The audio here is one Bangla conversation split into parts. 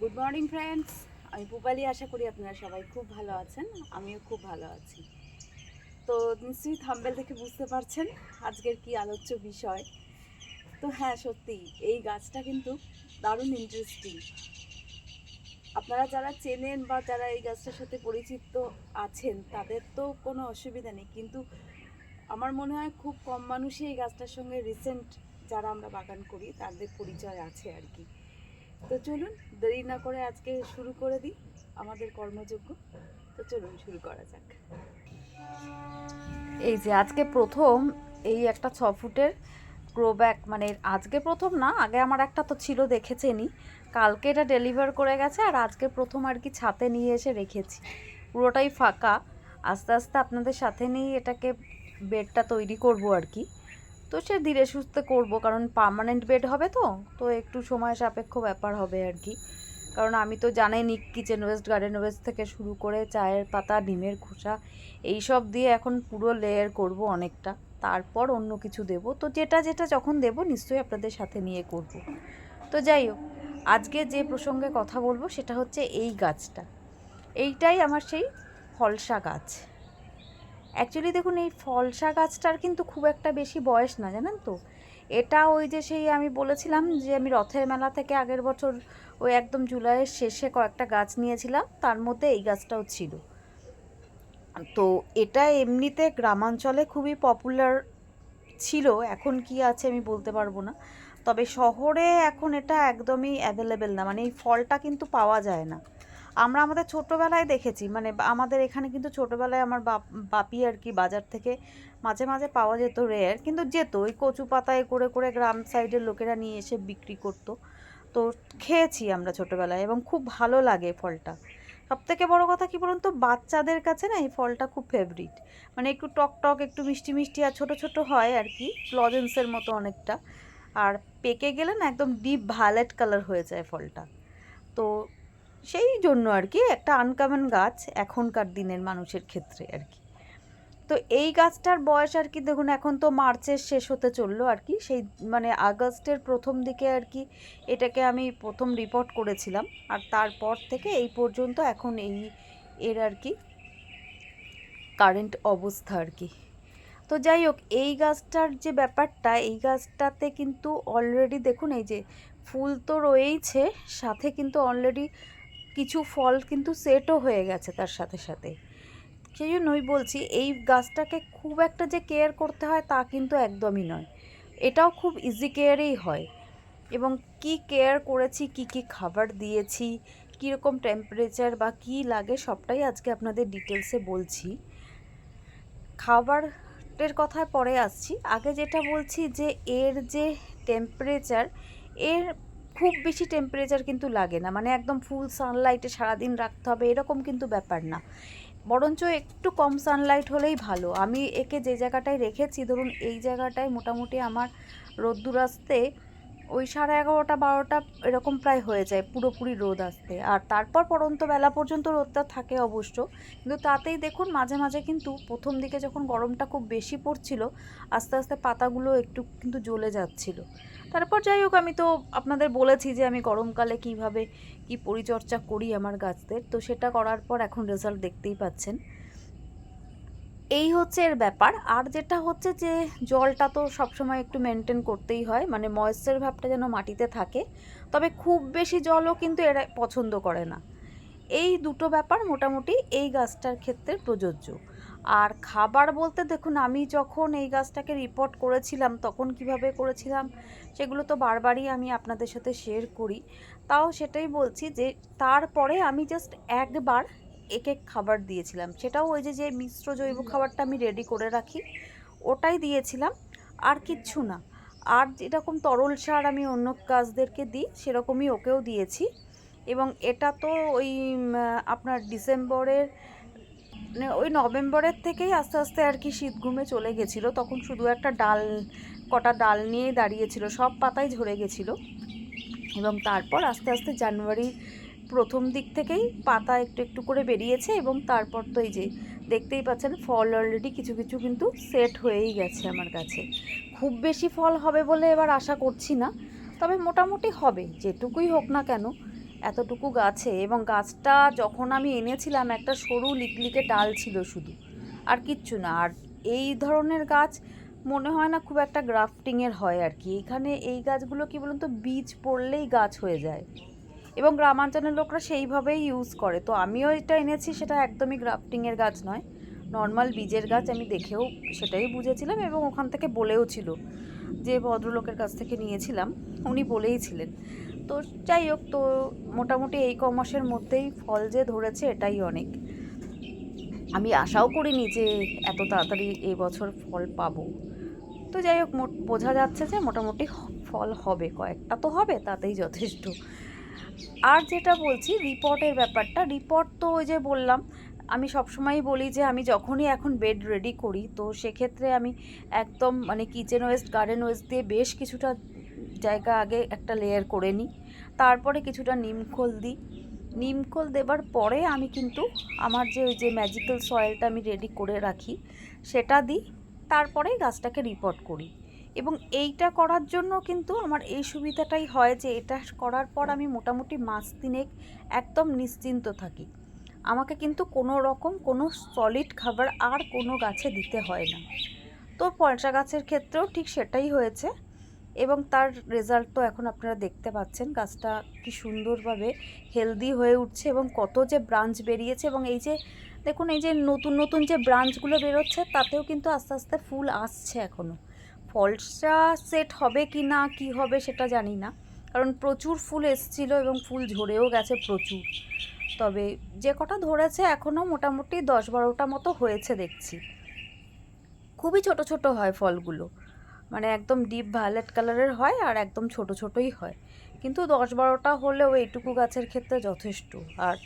গুড মর্নিং ফ্রেন্ডস আমি পুপালি, আশা করি আপনারা সবাই খুব ভালো আছেন, আমিও খুব ভালো আছি। তো নিশ্চয়ই থাম্বেল দেখে বুঝতে পারছেন আজকের কি আলোচ্য বিষয়। তো হ্যাঁ সত্যি, এই গাছটা কিন্তু দারুণ ইন্টারেস্টিং আপনারা যারা চেনেন বা যারা এই গাছটার সাথে পরিচিত আছেন, তাদের তো কোনো অসুবিধা নেই, কিন্তু আমার মনে হয় খুব কম মানুষই এই গাছটার সঙ্গে রিসেন্ট যারা আমরা বাগান করি, তাদের পরিচয় আছে আর কি। তো চলুন, দেরি না করে আজকে শুরু করে দিই আমাদের কর্মযোগ্য তো চলুন, শুরু করা যাক। এই যে আজকে প্রথম এই একটা ছ ফুটের গ্রো ব্যাগ মানে আজকে প্রথম না, আগে আমার একটা তো ছিল দেখেছেনই কালকে এটা ডেলিভার করে গেছে আর আজকে প্রথম আর কি ছাতে নিয়ে এসে রেখেছি। পুরোটাই ফাঁকা। আস্তে আস্তে আপনাদের সাথে নিয়েই এটাকে বেডটা তৈরি করব আর কি। তো সে ধীরে সুস্থে করব, কারণ পার্মানেন্ট বেড হবে তো তো একটু সময় সাপেক্ষ ব্যাপার হবে আর কি। কারণ আমি তো জানেনই কিচেন ওয়েস্ট গার্ডেন ওয়েস্ট থেকে শুরু করে চায়ের পাতা, ডিমের খোসা এই সব দিয়ে এখন পুরো লেয়ার করব অনেকটা। তারপর অন্য কিছু দেব। তো যেটা যেটা যখন দেব, নিশ্চয়ই আপনাদের সাথে নিয়ে করব। তো যাই হোক, আজকে যে প্রসঙ্গে কথা বলব, সেটা হচ্ছে এই গাছটা। এইটাই আমার সেই ফলসা গাছ। অ্যাকচুয়ালি দেখুন, এই ফলসা গাছটার কিন্তু খুব একটা বেশি বয়স না, জানেন তো? এটা ওই যে সেই আমি বলেছিলাম যে আমি রথের মেলা থেকে আগের বছর ওই একদম জুলাইয়ের শেষে কয়েকটা গাছ নিয়েছিলাম, তার মধ্যে এই গাছটাও ছিল। তো এটা এমনিতে গ্রামাঞ্চলে খুবই পপুলার ছিল, এখন কি আছে আমি বলতে পারব না। তবে শহরে এখন এটা একদমই অ্যাভেলেবেল না মানে এই ফলটা কিন্তু পাওয়া যায় না। আমরা আমাদের ছোটোবেলায় দেখেছি মানে আমাদের এখানে কিন্তু ছোটোবেলায় আমার বাপ আর কি বাজার থেকে মাঝে মাঝে পাওয়া যেত রেয়ার কিন্তু যেত। ওই কচু পাতায় করে করে গ্রাম সাইডের লোকেরা নিয়ে এসে বিক্রি করতো। তো খেয়েছি আমরা ছোটোবেলায় এবং খুব ভালো লাগে ফলটা। সব থেকে বড়ো কথা কী বলুন তো? বাচ্চাদের কাছে না এই ফলটা খুব ফেভারিট মানে একটু টক টক, একটু মিষ্টি মিষ্টি আর ছোটো ছোটো হয় আর কি লজেন্সের মতো অনেকটা। আর পেকে গেলে না একদম ডিপ ভায়োলেট কালার হয়ে যায় ফলটা। তো সেই জন্য আর কি একটা আনকমন গাছ এখনকার দিনের মানুষের ক্ষেত্রে আর কি। তো এই গাছটার বয়স আর কি দেখুন, এখন তো মার্চের শেষ হতে চলল আর কি। সেই মানে আগস্টের প্রথম দিকে আর কি এটাকে আমি প্রথম রিপোর্ট করেছিলাম। আর তারপর থেকে এই পর্যন্ত এখন এই এর আর কি কারেন্ট অবস্থা আর কি। তো যাই হোক, এই গাছটার যে ব্যাপারটা, এই গাছটাতে কিন্তু অলরেডি দেখুন, এই যে ফুল তো রয়েইছে, সাথে কিন্তু অলরেডি কিছু ফল কিন্তু সেটও হয়ে গেছে তার সাথে সাথে। সেই জন্যই বলছি, এই গাছটাকে খুব একটা যে কেয়ার করতে হয় তা কিন্তু একদমই নয়। এটাও খুব ইজি কেয়ারেই হয়। এবং কি কেয়ার করেছি, কি কি খাবার দিয়েছি কীরকম টেম্পারেচার বা কি লাগে সবটাই আজকে আপনাদের ডিটেলসে বলছি। খাবারের কথায় পরে আসছি। আগে যেটা বলছি যে এর যে টেম্পারেচার এর খুব বেশি টেম্পারেচার কিন্তু লাগে না। মানে একদম ফুল সানলাইটে সারাদিন রাখতে হবে, এরকম কিন্তু ব্যাপার না। বরঞ্চ একটু কম সানলাইট হলেই ভালো। আমি একে যে জায়গাটায় রেখেছি, ধরুন এই জায়গাটায় মোটামুটি আমার রোদ্দুর আসতে ওই সাড়ে এগারোটা, বারোটা এরকম প্রায় হয়ে যায় পুরোপুরি রোদ আসতে। আর তারপর পরন্ত বেলা পর্যন্ত রোদটা থাকে অবশ্য। কিন্তু তাতেই দেখুন মাঝে মাঝে কিন্তু প্রথম দিকে যখন গরমটা খুব বেশি পড়ছিল, আস্তে আস্তে পাতাগুলো একটু কিন্তু জ্বলে যাচ্ছিল। তারপর যাই হোক, আমি তো আপনাদের বলেছি যে আমি গরমকালে কীভাবে কি পরিচর্যা করি আমার গাছদের। তো সেটা করার পর এখন রেজাল্ট দেখতেই পাচ্ছেন। এই হচ্ছে এর ব্যাপার। আর যেটা হচ্ছে যে, জলটা তো সবসময় একটু মেনটেন করতেই হয় মানে ময়েশ্চার ভাবটা যেন মাটিতে থাকে। তবে খুব বেশি জলও কিন্তু এরা পছন্দ করে না। এই দুটো ব্যাপার মোটামুটি এই গাছটার ক্ষেত্রে প্রযোজ্য। আর খাবার বলতে দেখুন, আমি যখন এই গাছটাকে রিপোর্ট করেছিলাম, তখন কীভাবে করেছিলাম, সেগুলো তো বারবারই আমি আপনাদের সাথে শেয়ার করি। তাও সেটাই বলছি যে, তারপরে আমি জাস্ট একবার একে খাবার দিয়েছিলাম। সেটাও ওই যে যে মিশ্র জৈব খাবারটা আমি রেডি করে রাখি ওটাই দিয়েছিলাম। আর কিচ্ছু না। আর যেরকম তরল সার আমি অন্য কাজদেরকে দিই সেরকমই ওকেও দিয়েছি। এবং এটা তো ওই আপনার ডিসেম্বরের মানে ওই নভেম্বরের থেকেই আস্তে আস্তে আর কি শীত ঘুমে চলে গেছিল। তখন শুধু একটা ডাল কটা ডাল নিয়েই দাঁড়িয়েছিল সব পাতাই ঝরে গেছিল। এবং তারপর আস্তে আস্তে জানুয়ারির প্রথম দিক থেকেই পাতা একটু একটু করে বেরিয়েছে এবং তারপর তো এই যে দেখতেই পাচ্ছেন, ফল অলরেডি কিছু কিছু কিন্তু সেট হয়েই গেছে আমার কাছে। খুব বেশি ফল হবে বলে এবার আশা করছি না, তবে মোটামুটি হবে, যেটুকুই হোক না কেন, এতটুকু গাছে। এবং গাছটা যখন আমি এনেছিলাম, একটা সরু লিকলিকে ডাল ছিল শুধু, আর কিচ্ছু না। আর এই ধরনের গাছ মনে হয় না খুব একটা গ্রাফটিংয়ের হয় আর কি। এখানে এই গাছগুলো কি বলুন তো, বীজ পড়লেই গাছ হয়ে যায়। এবং গ্রামাঞ্চলের লোকরা সেইভাবেই ইউজ করে। তো আমিও এটা এনেছি, সেটা একদমই গ্রাফটিংয়ের গাছ নয়। নর্মাল বীজের গাছ আমি দেখেও সেটাই বুঝেছিলাম এবং ওখান থেকে বলেও ছিল যে ভদ্রলোকের কাছ থেকে নিয়েছিলাম, উনি বলেই ছিলেন। তো যাই হোক, তো মোটামুটি এই ক মাসের মধ্যেই ফল যে ধরেছে এটাই অনেক। আমি আশাও করিনি যে এত তাড়াতাড়ি এবছর ফল পাবো। তো যাই হোক বোঝা যাচ্ছে যে মোটামুটি ফল হবে, কয়েকটা তো হবে, তাতেই যথেষ্ট। আর যেটা বলছি রিপোর্টের ব্যাপারটা রিপোর্ট তো ওই যে বললাম, আমি সবসময়ই বলি যে আমি যখনই এখন বেড রেডি করি, তো সেক্ষেত্রে আমি একদম মানে কিচেন ওয়েস্ট গার্ডেন ওয়েস্ট দিয়ে বেশ কিছুটা জায়গা আগে একটা লেয়ার করে নিই, তারপরে কিছুটা নিমখোল দিই। নিমখোল দেবার পরে আমি কিন্তু আমার যে ওই যে ম্যাজিক্যাল সয়েলটা আমি রেডি করে রাখি, সেটা দিই, তারপরে গাছটাকে রিপোর্ট করি। এবং এইটা করার জন্য কিন্তু আমার এই সুবিধাটাই হয় যে এটা করার পর আমি মোটামুটি মাস তিনেক একদম নিশ্চিন্ত থাকি। আমাকে কিন্তু কোনো রকম কোনো সলিড খাবার আর কোনো গাছে দিতে হয় না। তো পলসা গাছের ক্ষেত্রেও ঠিক সেটাই হয়েছে এবং তার রেজাল্ট তো এখন আপনারা দেখতে পাচ্ছেন গাছটা কি সুন্দরভাবে হেলদি হয়ে উঠছে এবং কত যে ব্রাঞ্চ বেরিয়েছে এবং এই যে দেখুন এই যে নতুন নতুন যে ব্রাঞ্চগুলো বেরোচ্ছে তাতেও কিন্তু আস্তে আস্তে ফুল আসছে এখনও ফলসা সেট হবে কি না, কি হবে সেটা জানি না। কারণ প্রচুর ফুল এসছিল এবং ফুল ঝরেও গেছে প্রচুর। তবে যে কটা ধরেছে এখনও মোটামুটি দশ বারোটা মতো হয়েছে দেখছি। খুবই ছোট ছোট হয় ফলগুলো। মানে একদম ডিপ ভায়োলেট কালারের হয় আর একদম ছোট ছোটই হয়। কিন্তু দশ বারোটা হলেও এইটুকু গাছের ক্ষেত্রে যথেষ্ট। আর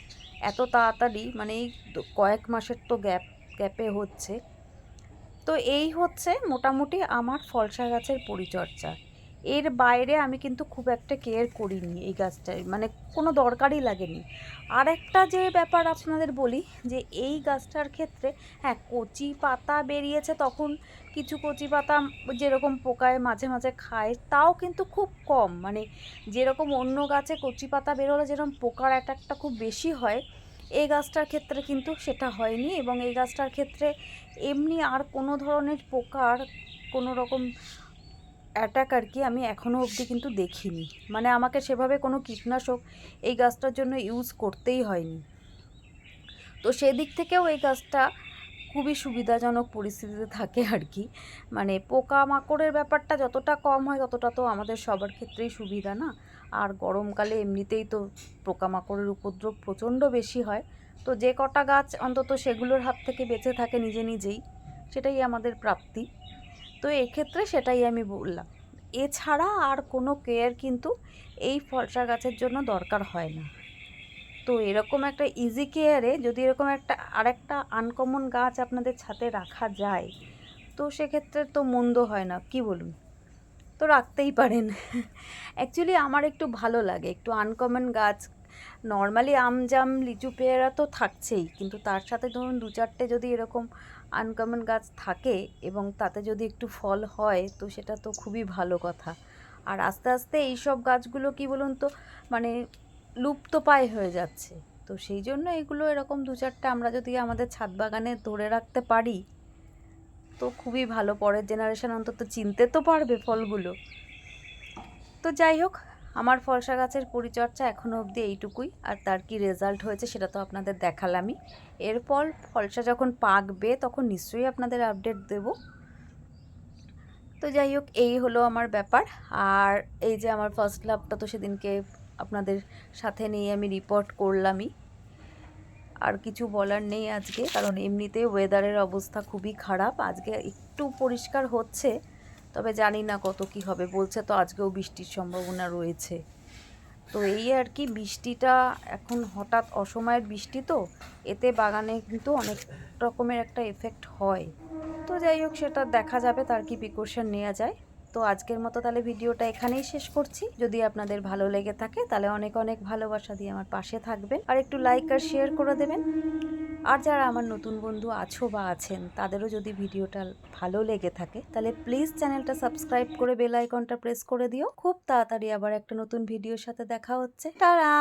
এত তাড়াতাড়ি মানে এই কয়েক মাসের তো গ্যাপ গ্যাপে হচ্ছে। তো এই হচ্ছে মোটামুটি আমার ফলসা গাছের পরিচর্যা। এর বাইরে আমি কিন্তু খুব একটা কেয়ার করিনি এই গাছটায় মানে কোনো দরকারই লাগেনি। আর একটা যে ব্যাপার আপনাদের বলি, যে এই গাছটার ক্ষেত্রে হ্যাঁ কচি পাতা বেরিয়েছে তখন, কিছু কচি পাতা যেরকম পোকায় মাঝে মাঝে খায়, তাও কিন্তু খুব কম। মানে যেরকম অন্য গাছে কচি পাতা বেরোলে যেরকম পোকার অ্যাটাকটা খুব বেশি হয় এই গাছটার ক্ষেত্রে কিন্তু সেটা হয়নি এবং এই গাছটার ক্ষেত্রে এমনি আর কোনো ধরনের পোকার কোনো রকম অ্যাটাক আর কি আমি এখনও অবধি কিন্তু দেখিনি। মানে আমাকে সেভাবে কোনো কীটনাশক এই গাছটার জন্য ইউজ করতেই হয়নি। তো সেদিক থেকেও এই গাছটা খুবই সুবিধাজনক পরিস্থিতিতে থাকে আর কি। মানে পোকা মাকড়ের ব্যাপারটা যতটা কম হয় ততটা তো আমাদের সবার ক্ষেত্রেই সুবিধা না? আর গরমকালে এমনিতেই তো পোকামাকড়ের উপদ্রব প্রচণ্ড বেশি হয়। তো যে কটা গাছ অন্তত সেগুলোর হাত থেকে বেঁচে থাকে নিজে নিজেই, সেটাই আমাদের প্রাপ্তি। তো এক্ষেত্রে সেটাই আমি বললাম। এছাড়া আর কোনো কেয়ার কিন্তু এই ফলসা গাছের জন্য দরকার হয় না। তো এরকম একটা ইজি কেয়ারে যদি এরকম একটা, আরেকটা আনকমন গাছ আপনাদের ছাতে রাখা যায়, তো সেক্ষেত্রে তো মন্দ হয় না। কি বলুন? তো রাখতেই পারেন। অ্যাকচুয়ালি আমার একটু ভালো লাগে, একটু আনকমন গাছ। নর্মালি আম, জাম, লিচু, পেয়ারা তো থাকছেই, কিন্তু তার সাথে ধরুন দু চারটে যদি এরকম আনকমন গাছ থাকে এবং তাতে যদি একটু ফল হয়, তো সেটা তো খুবই ভালো কথা। আর আস্তে আস্তে এই সব গাছগুলো কি বলুন তো মানে লুপ্তপ্রায় হয়ে যাচ্ছে। তো সেই জন্য এগুলো এরকম দু চারটে আমরা যদি আমাদের ছাদ বাগানে ধরে রাখতে পারি তো খুবই ভালো, পরের জেনারেশন অন্তত চিনতে তো পারবে ফলগুলো। তো যাই হোক, আমার ফলসা গাছের পরিচর্যা এখনও অবধি এইটুকুই, আর তার কি রেজাল্ট হয়েছে সেটা তো আপনাদের দেখালামই। এরপর ফলসা যখন পাকবে, তখন নিশ্চয়ই আপনাদের আপডেট দেব। তো যাই হোক, এই হলো আমার ব্যাপার। আর এই যে আমার ফার্স্ট লাভটা তো সেদিনকে আপনাদের সাথে নিয়ে আমি রিপোর্ট করলামই। আর কিছু বলার নেই আজকে, কারণ এমনিতেই ওয়েদারের অবস্থা খুবই খারাপ। আজকে একটু পরিষ্কার হচ্ছে, তবে জানি না কত কি হবে। বলছে তো আজকেও বৃষ্টির সম্ভাবনা রয়েছে। তো এই আর কি, বৃষ্টিটা এখন হঠাৎ অসময়ের বৃষ্টি তো, এতে বাগানে কিন্তু অনেক রকমের একটা এফেক্ট হয়। তো যাই হোক, সেটা দেখা যাবে, তার কি প্রিকশন নেওয়া যায়। তো আজকের মতো তাহলে ভিডিওটা এখানেই শেষ করছি। যদি আপনাদের ভালো লেগে থাকে, তাহলে অনেক অনেক ভালোবাসা দিয়ে আমার পাশে থাকবেন। আর একটু লাইক আর শেয়ার করে দেবেন। আর যারা আমার নতুন বন্ধু আছো বা আছেন, তাদেরও যদি ভিডিওটা ভালো লেগে থাকে, তাহলে প্লিজ চ্যানেলটা সাবস্ক্রাইব করে বেল আইকনটা প্রেস করে দিও। খুব তাড়াতাড়ি আবার একটা নতুন ভিডিওর সাথে দেখা হচ্ছে। টাটা!